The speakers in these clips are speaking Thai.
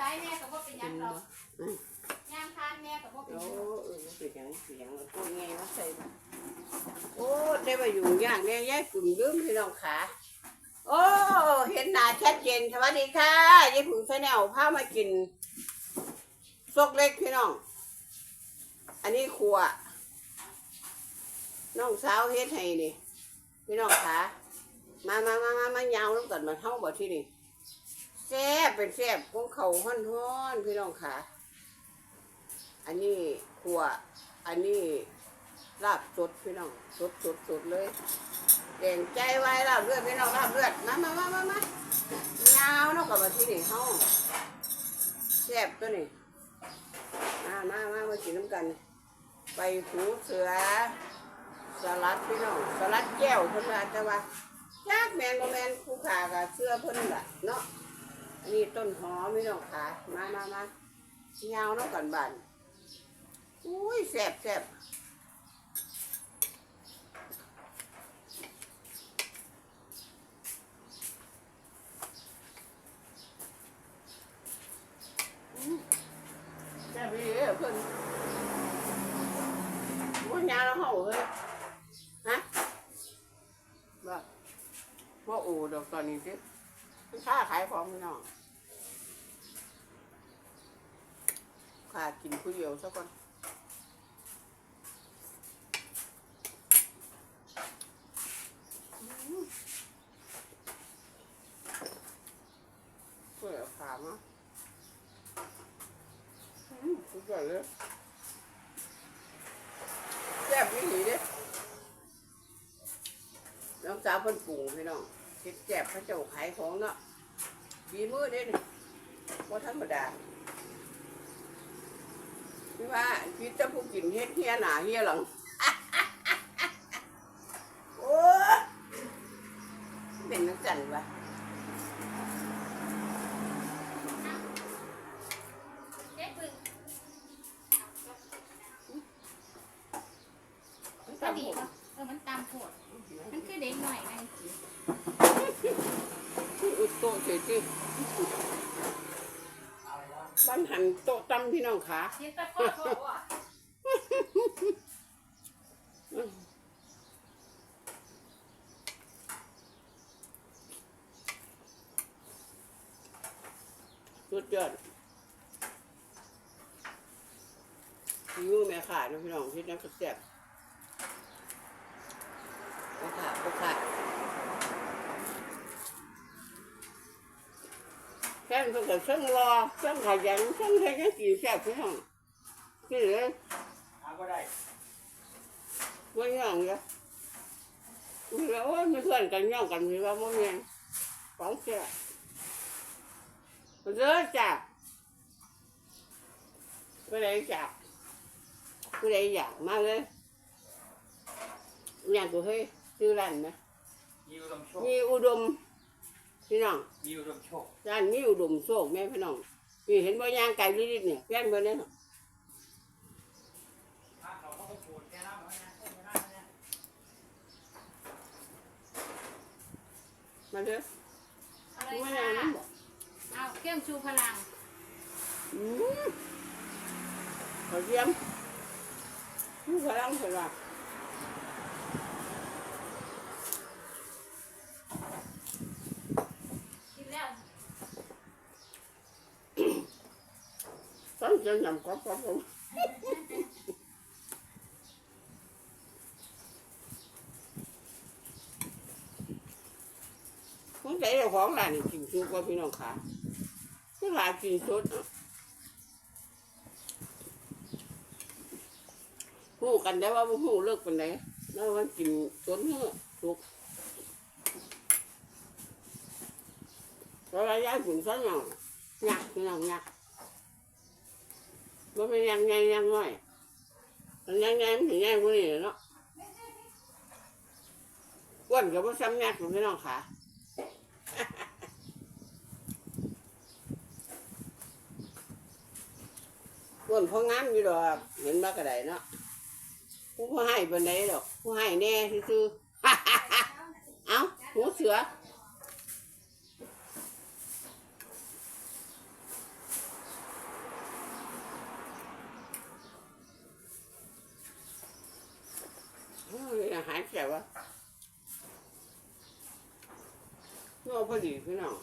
ซ้ายแม่ก็บ่เป็นหยังหรอกย่างทานแม่ก็บ่เป็นโอ้หยังหรอกเออเป็นหยังเป็นหยังพูดไงว่าใส่มาโอ้ได้มาอยู่ยากเนี่ยยายกลุ่มยืมพี่น้องขาโอ้เห็นหน้าชัดเจนสวัสดีค่ะยายผุงชาแนลพามากินซกเล็กพี่น้อง อันนี้ครัวน้องสาวเฮ็ดให้นี่พี่น้องขามามามามามายาวแล้วกันมาเท่าบ่ที่นี่ แซ่บเป็นแซ่บของเขาห้อนห้อนๆพี่น้องขาอันนี้ครัวอันนี้ลาบสดพี่น้องสดสดสดเลยแดงใจไว้ลาบเลือดพี่น้องลาบเลือดมามามามามาเงาวเนาะกับมาที่นี่เฮาแซ่บตัวนี้มามามามากินน้ำกันไปหูเสือสลัดพี่น้องสลัดแก้วเพิ่นว่าแต่ว่าจากแมนบ่แมนผู้ขากับเสื้อเพิ่นละเนาะ อันนี้ต้นหอมพี่น้องขามามามาเงาวเนาะกันบานอุ้ยแซ่บแซ่บแซ่บดีเลยเพิ่นว่ายาแล้วเห่าเฮ้ยฮะว่าว่าโอ้ดอกตอนนี้สิ ค่าขายของพี่น้องค่ากินผู้เดียวสักคนเปิดขามอะอืมสุดยอดเลยแซ่บวิถีเด้น้องสาวเพิ่นปรุงพี่น้อง เฮ็ดแซ่บพระเจ้าขายของเนาะมีมือเด้นี่บ่ธรรมดาพี่ว่าพี่จะผู้กินเฮ็ดเฮียหนาเฮียหลังโอ้เป็นนักจันวะ เจ๊พึ่งก็ดีเนาะเออมันตามโพดมันคือเด็กหน่อยไง อุดโตะเฉ ยจิบ้านหันโต๊ะตั้มพี่น้องขาเจ๊ตะก้อโทษว่ะสุดยอดยูแม่ขาดนะพี่น้องที่นั่นก็แซ่บแม่ขาดก็ขาด แค่นเพิ่งก็เชิงรอเชิงขยันเชิงให้กันกินแซ่บพี่น้องนี่เลยหาก็ได้ว่าอย่างเงี้ยมีแล้วว่ามีเพื่อน กันย่องกันมีว่าโมเมนของแซ่บเด้อจ้ะไปไหนจ้ะไปไหนอยากมาเลยอยากกูเฮ้ยชื่อร้านนะมีอุดมโชคมีอุดมพี่น้องมีอุดมโชคร้านมีอุดมโชคแม่พี่น้องนี่เห็นว่ายางไก่ลิดๆเนี่ยแฟนเบอร์เนี่ยถ้าเขาเขาก็ปวดแค่นั้นเหมือนกันไม่ได้เนี่ยมาเด้อเอาเลยไม่ค่ะนานนั่นบอกเอาเครื่องชูพลังอืมขอเยี่ยมผู้พลังเถอะว่า กินแล้ว ต้จอหยำก๊อบก๊อบผมคุณใจเจ้าของร้านนี่กินซุปว่าพี่น้องขาคือหลายกินสดนะหูกันได้ว่าบ่หูเลิกกันไหนแล้วมันกินสดเนื้อสุกแล้วระยะขุนซ้นหน่อยหยักพี่น้องหยัก ว่าเป็นยังไงยังไงมันยังไงมันถึงยังกว่านี้เนาะอ้วนกับว่าซ้ำยักอยู่พี่น้องขาอ้วนเพองามอยู่ดอกเห็นบ้ากระไดเนาะผู้ให้เป็นไดดอกผู้ให้แน่ซื่อ เอ้าหูเสือ หายแก่วะโง่พอดีพี่น้อง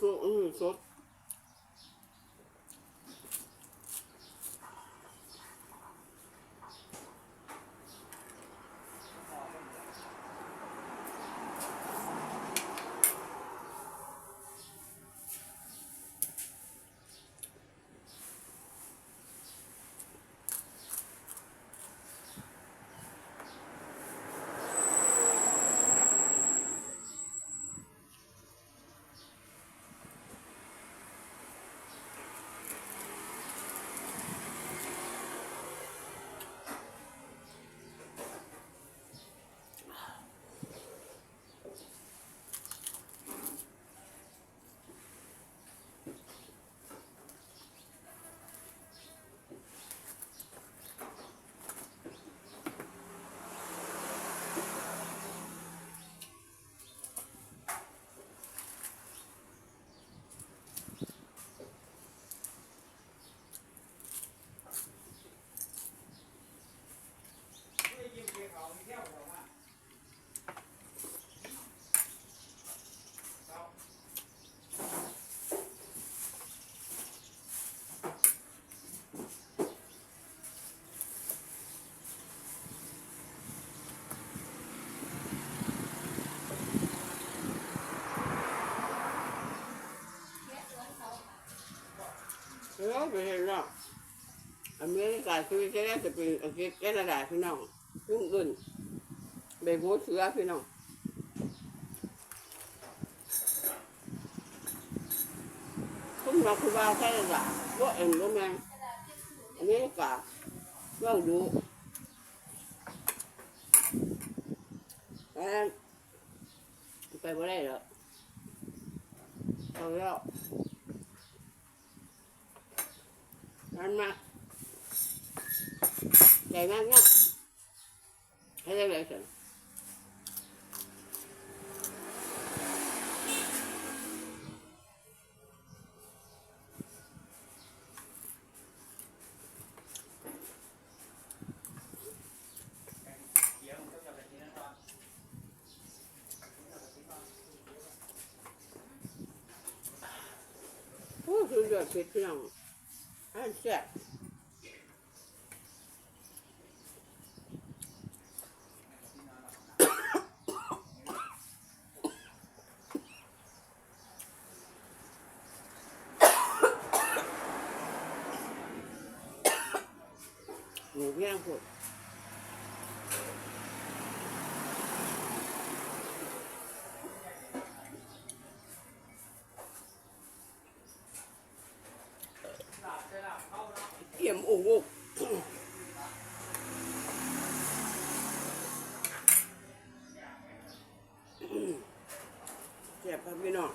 อืมสดอืมสด ไม่ยิ้มเกี่ยวเขาไม่เที่ยวหรอกว่าเขา เออ ไปเห็นแล้วอเมริกาคือจะได้จะเป็นอังกฤษแคนาดาพี่น้องยุ่งอื่นใบโพเสือพี่น้องคุณมาคือว่าแคนาดาว่าเอ็นรู้ไหมอเมริกาว่าดูแล้วไปบ่ได้แล้วเอาแล้ว นั่นมาใหญ่มากเนี่ยให้ได้เลยสิเดี๋ยวเขาจะไปที่นั่นก่อนโอ้สุดยอดเผ็ดพี่น้อง อันแซ่บหมูย่างผด หลับจะหลับเข้าเนาะ เอี่ยมอุกอุกแซ่บครับ พี่น้อง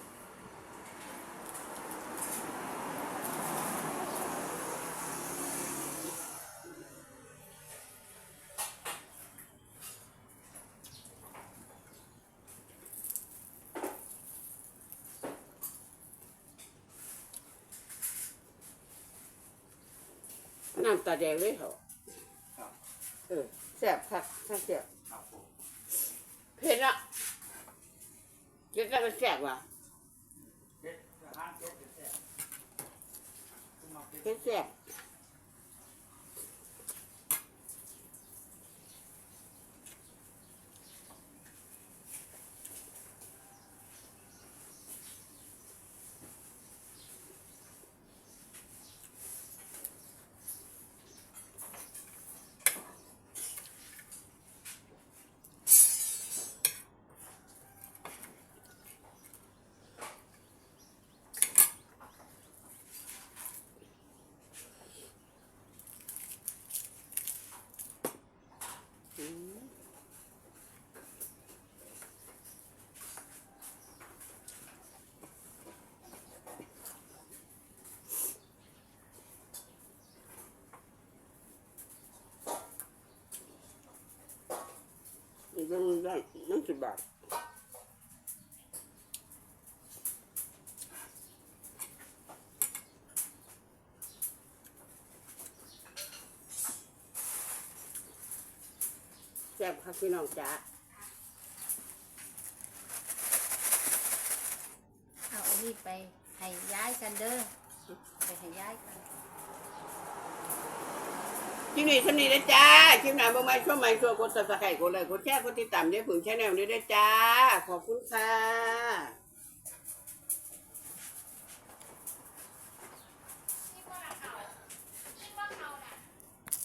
น้ำตาแดงเลยเหรอครับเออแซ่บครับถ้าแซ่บครับผมเผ็ดอะ เจ๊ก็แซ่บว่ะเจ็ดห้าเจ็ดเจ็ดแซ่บคุณมาเจ็ดเผ็ดแซ่บ ได้นั่นสิบบาทแซ่บครับพี่น้องจ๋าเอาอันนี้ไปให้ย้ายกันเด้อไปให้ย้ายกัน คลิปนี้เท่านี้นะจ้าคลิปหน้าเมื่อไม่ช่วงไม่ช่วงกดติดตามกดไลค์กดแชร์กดติดตามได้ผึ่งแชแนลด้วยจ้า ขอบคุณค่ะ